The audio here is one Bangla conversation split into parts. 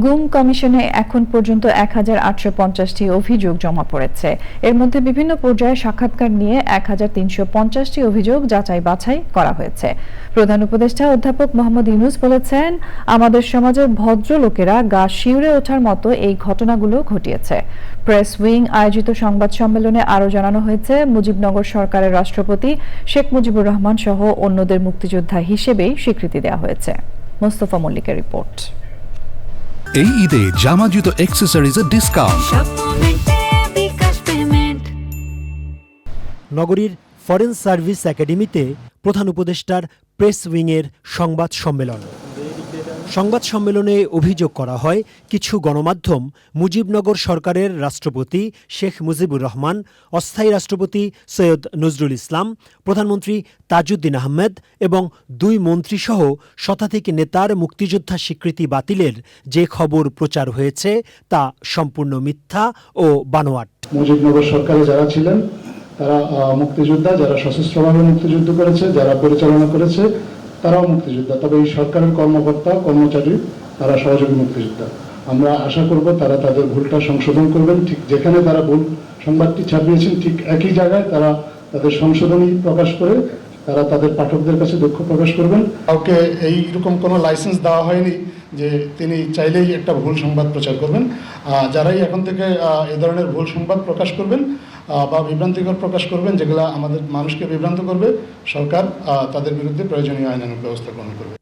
গুম কমিশনে এখন পর্যন্ত এক হাজার আটশো পঞ্চাশটি অভিযোগ জমা পড়েছে। এর মধ্যে বিভিন্ন পর্যায়ে সাক্ষাৎকার নিয়ে এক হাজার তিনশো পঞ্চাশটি অভিযোগ যাচাই বাছাই করা হয়েছে। প্রধান উপদেষ্টা অধ্যাপক মোহাম্মদ ইউনুস বলেছেন, আমাদের সমাজের ভদ্রলোকেরা গা শিউরে ওঠার মতো এই ঘটনাগুলো ঘটিয়েছে। প্রেস উইং আয়োজিত সংবাদ সম্মেলনে আরও জানানো হয়েছে, মুজিবনগর সরকারের রাষ্ট্রপতি শেখ মুজিবুর রহমান সহ অন্যদের মুক্তিযোদ্ধা হিসেবেই স্বীকৃতি দেওয়া হয়েছে। মোস্তফা মল্লিকের রিপোর্ট। এই ঈদে জামা জুতো অ্যাক্সেসরিজের ডিসকাউন্ট নগরীর ফরেন সার্ভিস একাডেমিতে প্রধান উপদেষ্টার প্রেস উইং এর সংবাদ সম্মেলন। সংবাদ সম্মেলনে অভিযোগ করা হয়, কিছু গণমাধ্যম, মুজিবনগর সরকারের রাষ্ট্রপতি শেখ মুজিবুর রহমান, অস্থায়ী রাষ্ট্রপতি সৈয়দ নজরুল ইসলাম, প্রধানমন্ত্রী তাজউদ্দিন আহমেদ এবং দুই মন্ত্রীসহ শতাধিক নেতার মুক্তিযোদ্ধা স্বীকৃতি বাতিলের যে খবর প্রচার হয়েছে তা সম্পূর্ণ মিথ্যা ও বানোয়াট। মুজিবনগর সরকারে যারা ছিলেন, তারা মুক্তিযোদ্ধা, যারা সশস্ত্রভাবে মুক্তিযুদ্ধ করেছে, যারা পরিচালনা করেছে তারাও মুক্তিযোদ্ধা। তবে এই সরকারের কর্মকর্তা, কর্মচারী, তারা সহযোগী মুক্তিযোদ্ধা। আমরা আশা করব তারা তাদের ভুলটা সংশোধন করবেন। ঠিক যেখানে তারা ভুল সংবাদটি ছাপিয়েছেন, ঠিক একই জায়গায় তারা তাদের সংশোধনী প্রকাশ করে তারা তাদের পাঠকদের কাছে দুঃখ প্রকাশ করবেন। কাউকে এইরকম কোনো লাইসেন্স দেওয়া হয়নি যে তিনি চাইলেই একটা ভুল সংবাদ প্রচার করবেন। যারাই এখন থেকে এ ধরনের ভুল সংবাদ প্রকাশ করবেন বা বিভ্রান্তিকর প্রকাশ করবেন যেগুলো আমাদের মানুষকে বিভ্রান্ত করবে সরকার আহ, তাদের বিরুদ্ধে প্রয়োজনীয় আইনানুগ ব্যবস্থা গ্রহণ করবে।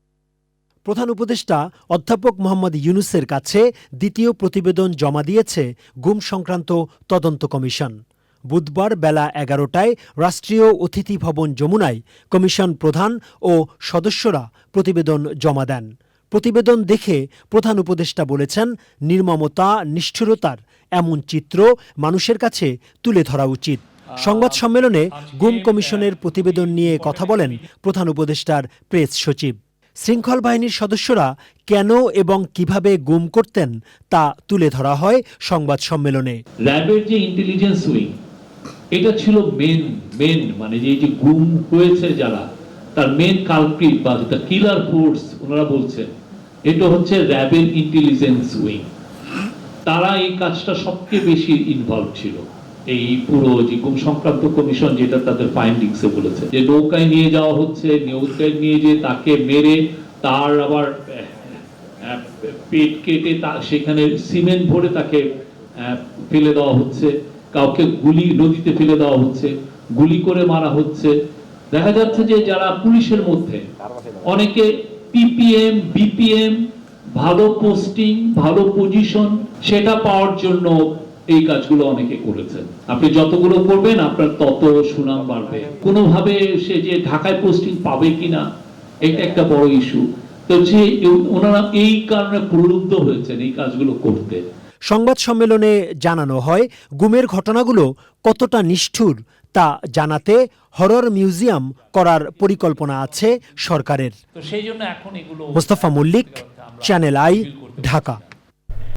প্রধান উপদেষ্টা অধ্যাপক মোহাম্মদ ইউনুসের কাছে দ্বিতীয় প্রতিবেদন জমা দিয়েছে গুম সংক্রান্ত তদন্ত কমিশন। বুধবার বেলা এগারোটায় রাষ্ট্রীয় অতিথি ভবন যমুনায় কমিশন প্রধান ও সদস্যরা প্রতিবেদন জমা দেন। প্রতিবেদন দেখে প্রধান উপদেষ্টা বলেছেন, নির্মমতা, নিষ্ঠুরতার এমন চিত্র মানুষের কাছে তুলে ধরা উচিত। সংবাদ সম্মেলনে গুম কমিশনের প্রতিবেদন নিয়ে কথা বলেন প্রধান উপদেষ্টার প্রেস সচিব। শৃঙ্খল বাহিনীর সদস্যরা কেন এবং কীভাবে গুম করতেন তা তুলে ধরা হয় সংবাদ সম্মেলনে। যে ইন্টেলিজেন্স উইং এটা ছিল মেন মেন মানে যে যে গুম হয়েছে যারা, তার মেন কালপ্রিট বা যেটা কিলার ফোর্স ওনারা বলছেন এটা হচ্ছে র্যাবের ইন্টেলিজেন্স উইং তারা এই কাজটা সবচেয়ে বেশি ইনভলভ ছিল। এই পুরো যে গুম সংক্রান্ত কমিশন যেটা তাদের ফাইন্ডিংসে বলেছে। যে নৌকায় নিয়ে যাওয়া হচ্ছে, নৌকায় নিয়ে যে তাকে মেরে, তার আবার পেট কেটে তা, সেখানে সিমেন্ট ভরে তাকে ফেলে দেওয়া হচ্ছে। কাউকে গুলি নদীতে ফেলে দেওয়া হচ্ছে, গুলি করে মারা হচ্ছে। দেখা যাচ্ছে যে যারা পুলিশের মধ্যে, অনেকে পিপিএম বিপিএম ভালো পোস্টিং ভালো পজিশন সেটা পাওয়ার জন্য এই কাজগুলো অনেকে করেছেন। আপনি যতগুলো করবেন, আপনার তত সুনাম বাড়বে। কোনোভাবে সে যে ঢাকায় পোস্টিং পাবে কিনা এটা একটা বড় ইস্যু তো যে ওনারা এই কারণে প্রলুব্ধ হয়েছেন এই কাজগুলো করতে। সংবাদ সম্মেলনে জানানো হয় গুমের ঘটনাগুলো কতটা নিষ্ঠুর তা জানাতে হরর মিউজিয়াম করার পরিকল্পনা আছে সরকারের। Mostafa Mallick channel I Dhaka.